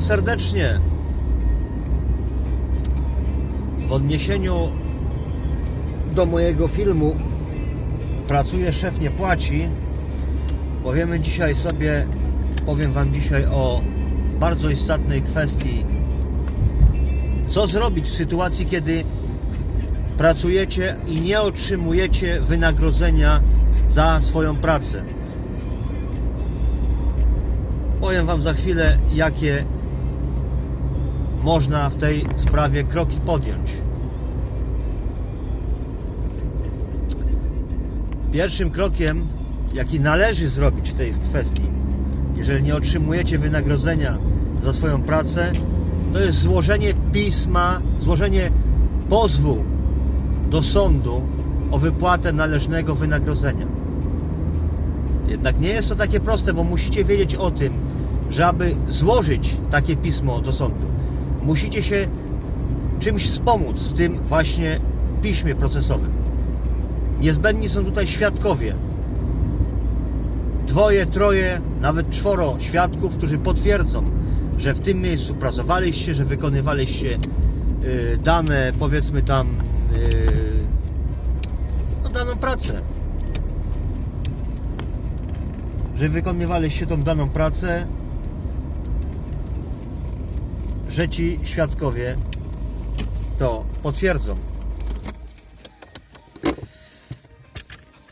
serdecznie. W odniesieniu do mojego filmu Pracuje szef nie płaci. Powiemy dzisiaj sobie, powiem Wam dzisiaj o bardzo istotnej kwestii. Co zrobić w sytuacji, kiedy pracujecie i nie otrzymujecie wynagrodzenia za swoją pracę? Powiem Wam za chwilę, jakie można w tej sprawie kroki podjąć. Pierwszym krokiem, jaki należy zrobić w tej kwestii, jeżeli nie otrzymujecie wynagrodzenia za swoją pracę, to jest złożenie pisma, złożenie pozwu do sądu o wypłatę należnego wynagrodzenia. Jednak nie jest to takie proste, bo musicie wiedzieć o tym, że aby złożyć takie pismo do sądu, musicie się czymś wspomóc w tym właśnie piśmie procesowym. Niezbędni są tutaj świadkowie. Dwoje, troje, nawet czworo świadków, którzy potwierdzą, że w tym miejscu pracowaliście, że wykonywaliście y, dane, powiedzmy tam, y, no, daną pracę. Że wykonywaliście tą daną pracę, że ci świadkowie to potwierdzą.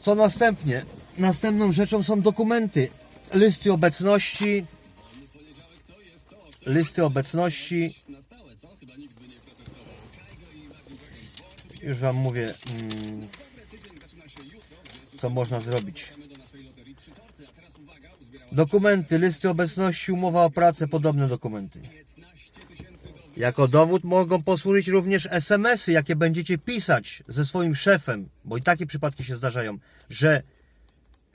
Co następnie? Następną rzeczą są dokumenty. Listy obecności. Listy obecności. Już Wam mówię, mm, co można zrobić. Dokumenty, listy obecności, umowa o pracę, podobne dokumenty. Jako dowód mogą posłużyć również SMS-y, jakie będziecie pisać ze swoim szefem, bo i takie przypadki się zdarzają, że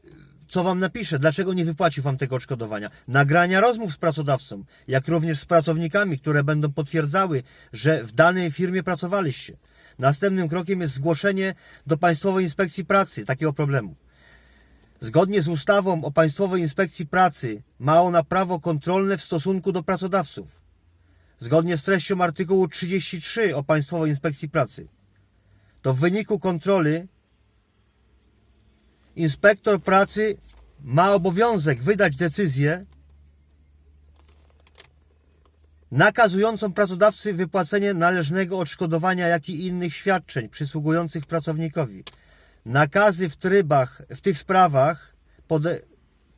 y, co wam napisze, dlaczego nie wypłacił wam tego odszkodowania. Nagrania rozmów z pracodawcą, jak również z pracownikami, które będą potwierdzały, że w danej firmie pracowaliście. Następnym krokiem jest zgłoszenie do Państwowej Inspekcji Pracy takiego problemu. Zgodnie z ustawą o Państwowej Inspekcji Pracy ma ona prawo kontrolne w stosunku do pracodawców zgodnie z treścią artykułu 33 o Państwowej Inspekcji Pracy, to w wyniku kontroli inspektor pracy ma obowiązek wydać decyzję nakazującą pracodawcy wypłacenie należnego odszkodowania, jak i innych świadczeń przysługujących pracownikowi. Nakazy w trybach, w tych sprawach, pode,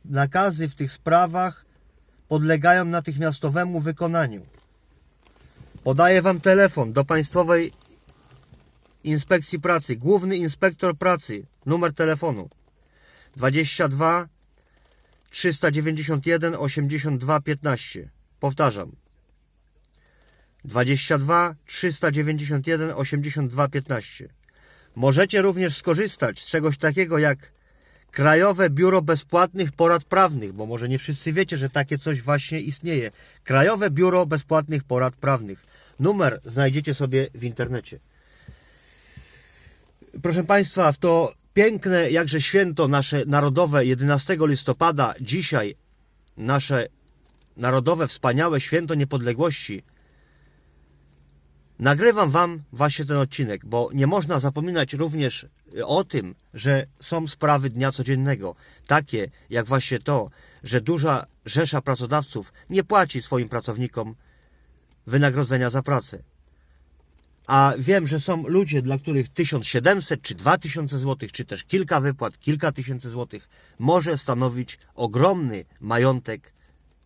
nakazy w tych sprawach podlegają natychmiastowemu wykonaniu. Podaję Wam telefon do Państwowej Inspekcji Pracy. Główny Inspektor Pracy. Numer telefonu 22 391 82 15. Powtarzam. 22 391 82 15. Możecie również skorzystać z czegoś takiego jak Krajowe Biuro Bezpłatnych Porad Prawnych, bo może nie wszyscy wiecie, że takie coś właśnie istnieje. Krajowe Biuro Bezpłatnych Porad Prawnych. Numer znajdziecie sobie w internecie. Proszę Państwa, w to piękne jakże święto nasze narodowe 11 listopada, dzisiaj nasze narodowe wspaniałe święto niepodległości, nagrywam Wam właśnie ten odcinek, bo nie można zapominać również o tym, że są sprawy dnia codziennego, takie jak właśnie to, że duża rzesza pracodawców nie płaci swoim pracownikom wynagrodzenia za pracę. A wiem, że są ludzie, dla których 1700 czy 2000 zł, czy też kilka wypłat, kilka tysięcy złotych może stanowić ogromny majątek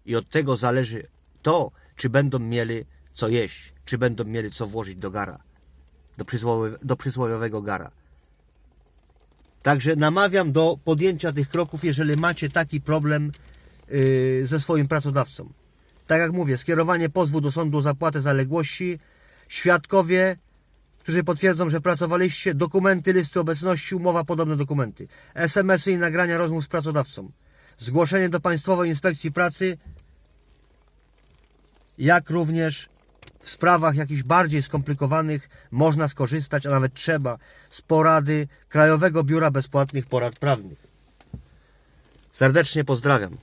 i od tego zależy to, czy będą mieli co jeść, czy będą mieli co włożyć do gara, do, przysłowie, do przysłowiowego gara. Także namawiam do podjęcia tych kroków, jeżeli macie taki problem yy, ze swoim pracodawcą. Tak jak mówię, skierowanie pozwu do sądu o zapłatę zaległości, świadkowie, którzy potwierdzą, że pracowaliście, dokumenty, listy obecności, umowa, podobne dokumenty, SMS-y i nagrania rozmów z pracodawcą, zgłoszenie do Państwowej Inspekcji Pracy, jak również w sprawach jakichś bardziej skomplikowanych można skorzystać, a nawet trzeba, z porady Krajowego Biura Bezpłatnych Porad Prawnych. Serdecznie pozdrawiam.